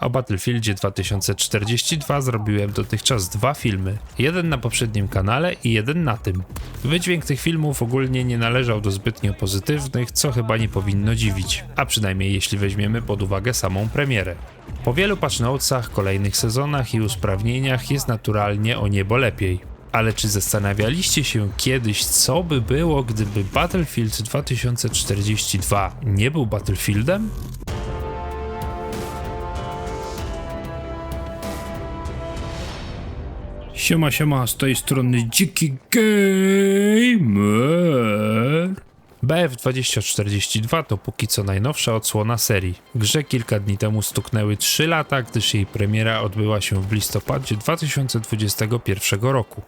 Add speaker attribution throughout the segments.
Speaker 1: O Battlefieldzie 2042 zrobiłem dotychczas dwa filmy. Jeden na poprzednim kanale i jeden na tym. Wydźwięk tych filmów ogólnie nie należał do zbytnio pozytywnych, co chyba nie powinno dziwić, a przynajmniej jeśli weźmiemy pod uwagę samą premierę. Po wielu patchnotesach, kolejnych sezonach i usprawnieniach jest naturalnie o niebo lepiej. Ale czy zastanawialiście się kiedyś, co by było, gdyby Battlefield 2042 nie był Battlefieldem?
Speaker 2: Siema, siema, z tej strony Dziki Gamer.
Speaker 1: BF2042 to póki co najnowsza odsłona serii. Grze kilka dni temu stuknęły 3 lata, gdyż jej premiera odbyła się w listopadzie 2021 roku.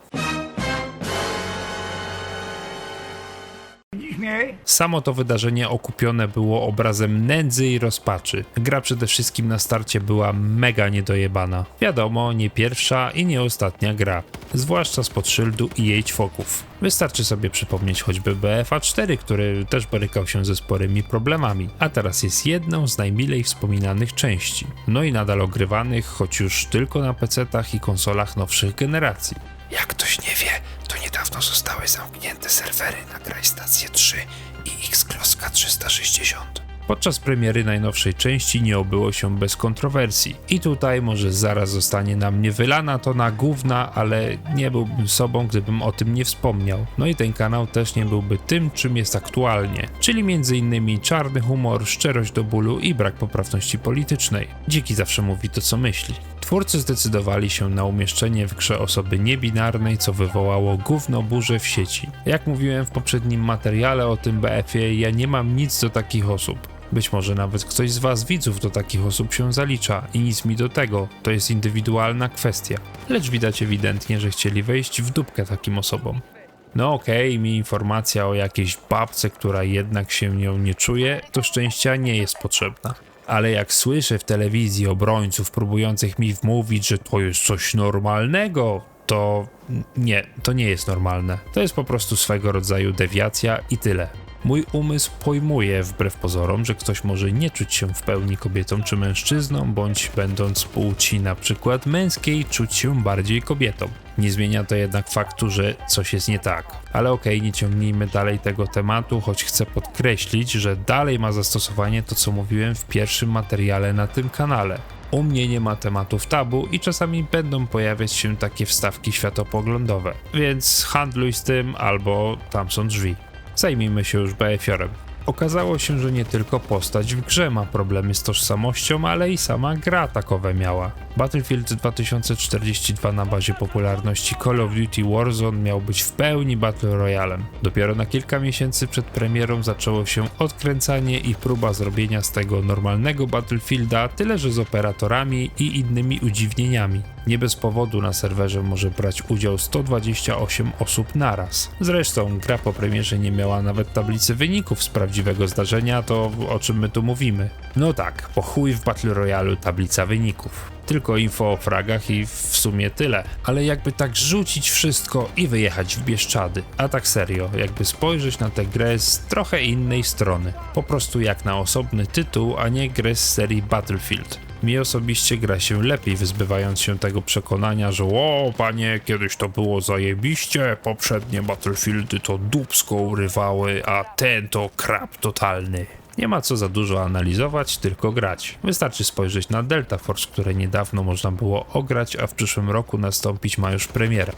Speaker 1: Samo to wydarzenie okupione było obrazem nędzy i rozpaczy. Gra przede wszystkim na starcie była mega niedojebana. Wiadomo, nie pierwsza i nie ostatnia gra, zwłaszcza spod szyldu i jej ćwoków. Wystarczy sobie przypomnieć choćby BFA 4, który też borykał się ze sporymi problemami, a teraz jest jedną z najmilej wspominanych części. No i nadal ogrywanych, choć już tylko na PC-tach i konsolach nowszych generacji. Jak ktoś nie wie, zostały zamknięte serwery na Grajstację 3 i Xcloska 360. Podczas premiery najnowszej części nie obyło się bez kontrowersji. I tutaj może zaraz zostanie na mnie wylana tona gówna, ale nie byłbym sobą, gdybym o tym nie wspomniał. No i ten kanał też nie byłby tym, czym jest aktualnie, czyli m.in. czarny humor, szczerość do bólu i brak poprawności politycznej. Dziki zawsze mówi to, co myśli. Twórcy zdecydowali się na umieszczenie w grze osoby niebinarnej, co wywołało gówno burzę w sieci. Jak mówiłem w poprzednim materiale o tym BF-ie, ja nie mam nic do takich osób. Być może nawet ktoś z was widzów do takich osób się zalicza i nic mi do tego, to jest indywidualna kwestia. Lecz widać ewidentnie, że chcieli wejść w dupkę takim osobom. No okej, mi informacja o jakiejś babce, która jednak się nią nie czuje, to szczęścia nie jest potrzebna. Ale jak słyszę w telewizji obrońców próbujących mi wmówić, że to jest coś normalnego, to nie, to nie jest normalne. To jest po prostu swego rodzaju dewiacja i tyle. Mój umysł pojmuje wbrew pozorom, że ktoś może nie czuć się w pełni kobietą czy mężczyzną, bądź będąc płci na przykład męskiej, czuć się bardziej kobietą. Nie zmienia to jednak faktu, że coś jest nie tak. Ale okej, okay, nie ciągnijmy dalej tego tematu, choć chcę podkreślić, że dalej ma zastosowanie to, co mówiłem w pierwszym materiale na tym kanale. U mnie nie ma tematów tabu i czasami będą pojawiać się takie wstawki światopoglądowe, więc handluj z tym albo tam są drzwi. Zajmijmy się już BF-orem. Okazało się, że nie tylko postać w grze ma problemy z tożsamością, ale i sama gra takowe miała. Battlefield 2042 na bazie popularności Call of Duty Warzone miał być w pełni Battle Royalem. Dopiero na kilka miesięcy przed premierą zaczęło się odkręcanie i próba zrobienia z tego normalnego Battlefielda, tyle że z operatorami i innymi udziwnieniami. Nie bez powodu na serwerze może brać udział 128 osób naraz. Zresztą gra po premierze nie miała nawet tablicy wyników z prawdziwego zdarzenia, to o czym my tu mówimy. No tak, po chuj w Battle Royale tablica wyników. Tylko info o fragach i w sumie tyle. Ale jakby tak rzucić wszystko i wyjechać w Bieszczady. A tak serio, jakby spojrzeć na tę grę z trochę innej strony. Po prostu jak na osobny tytuł, a nie grę z serii Battlefield. Mi osobiście gra się lepiej, wyzbywając się tego przekonania, że o panie, kiedyś to było zajebiście, poprzednie Battlefieldy to dupsko urywały, a ten to krab totalny. Nie ma co za dużo analizować, tylko grać. Wystarczy spojrzeć na Delta Force, które niedawno można było ograć, a w przyszłym roku nastąpić ma już premiera.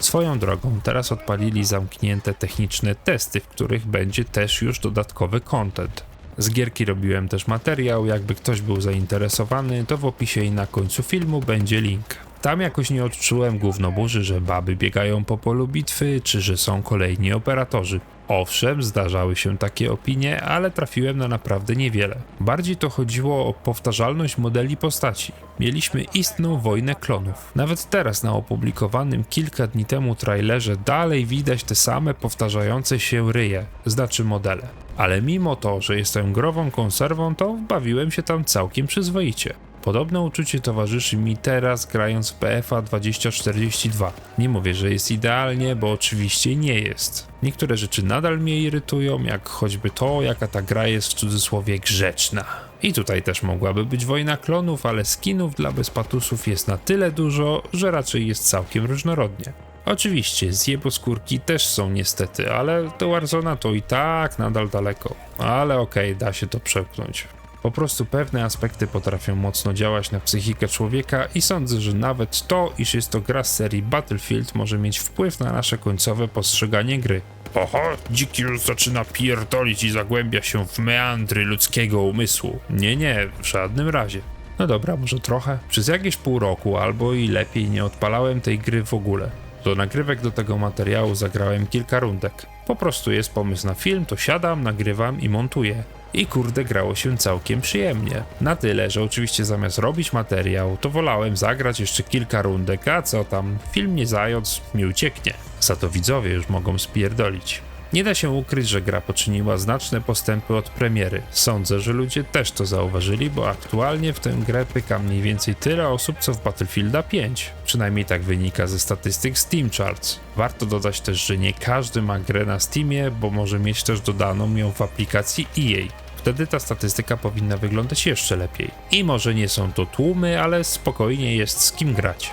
Speaker 1: Swoją drogą, teraz odpalili zamknięte techniczne testy, w których będzie też już dodatkowy content. Z gierki robiłem też materiał, jakby ktoś był zainteresowany, to w opisie i na końcu filmu będzie link. Tam jakoś nie odczułem gównoburzy, że baby biegają po polu bitwy, czy że są kolejni operatorzy. Owszem, zdarzały się takie opinie, ale trafiłem na naprawdę niewiele. Bardziej to chodziło o powtarzalność modeli postaci. Mieliśmy istną wojnę klonów. Nawet teraz na opublikowanym kilka dni temu trailerze dalej widać te same powtarzające się ryje, znaczy modele. Ale mimo to, że jestem grową konserwą, to bawiłem się tam całkiem przyzwoicie. Podobne uczucie towarzyszy mi teraz grając w PFA 2042. Nie mówię, że jest idealnie, bo oczywiście nie jest. Niektóre rzeczy nadal mnie irytują, jak choćby to, jaka ta gra jest w cudzysłowie grzeczna. I tutaj też mogłaby być wojna klonów, ale skinów dla bezpatusów jest na tyle dużo, że raczej jest całkiem różnorodnie. Oczywiście, zjeboskórki też są niestety, ale do Warzona to i tak nadal daleko. Ale okej, da się to przełknąć. Po prostu pewne aspekty potrafią mocno działać na psychikę człowieka i sądzę, że nawet to, iż jest to gra z serii Battlefield może mieć wpływ na nasze końcowe postrzeganie gry. Oho, dziki już zaczyna pierdolić i zagłębia się w meandry ludzkiego umysłu. Nie, nie, w żadnym razie. No dobra, może trochę. Przez jakieś pół roku albo i lepiej nie odpalałem tej gry w ogóle. Do nagrywek do tego materiału zagrałem kilka rundek. Po prostu jest pomysł na film, to siadam, nagrywam i montuję. I kurde grało się całkiem przyjemnie. Na tyle, że oczywiście zamiast robić materiał, to wolałem zagrać jeszcze kilka rundek, a co tam, film nie zając, mi ucieknie. Za to widzowie już mogą spierdolić. Nie da się ukryć, że gra poczyniła znaczne postępy od premiery. Sądzę, że ludzie też to zauważyli, bo aktualnie w tę grę pyka mniej więcej tyle osób co w Battlefielda 5. Przynajmniej tak wynika ze statystyk Steam Charts. Warto dodać też, że nie każdy ma grę na Steamie, bo może mieć też dodaną ją w aplikacji EA. Wtedy ta statystyka powinna wyglądać jeszcze lepiej. I może nie są to tłumy, ale spokojnie jest z kim grać.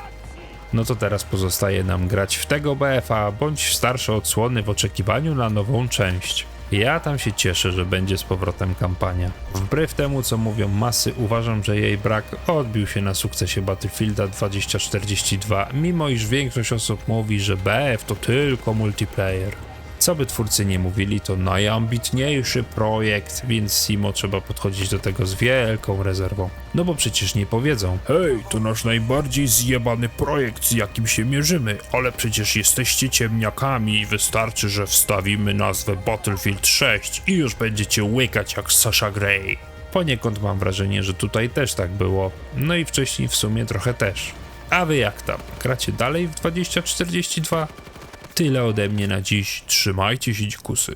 Speaker 1: No to teraz pozostaje nam grać w tego BFA bądź starsze odsłony w oczekiwaniu na nową część. Ja tam się cieszę, że będzie z powrotem kampania. Wbrew temu, co mówią masy, uważam, że jej brak odbił się na sukcesie Battlefielda 2042, mimo iż większość osób mówi, że BF to tylko multiplayer. Co by twórcy nie mówili, to najambitniejszy projekt, więc Simo trzeba podchodzić do tego z wielką rezerwą. No bo przecież nie powiedzą,
Speaker 2: Hej, to nasz najbardziej zjebany projekt, z jakim się mierzymy, ale przecież jesteście ciemniakami i wystarczy, że wstawimy nazwę Battlefield 6 i już będziecie łykać jak Sasha Grey.
Speaker 1: Poniekąd mam wrażenie, że tutaj też tak było. No i wcześniej w sumie trochę też. A wy jak tam? Gracie dalej w 2042? Tyle ode mnie na dziś. Trzymajcie się dzikusy.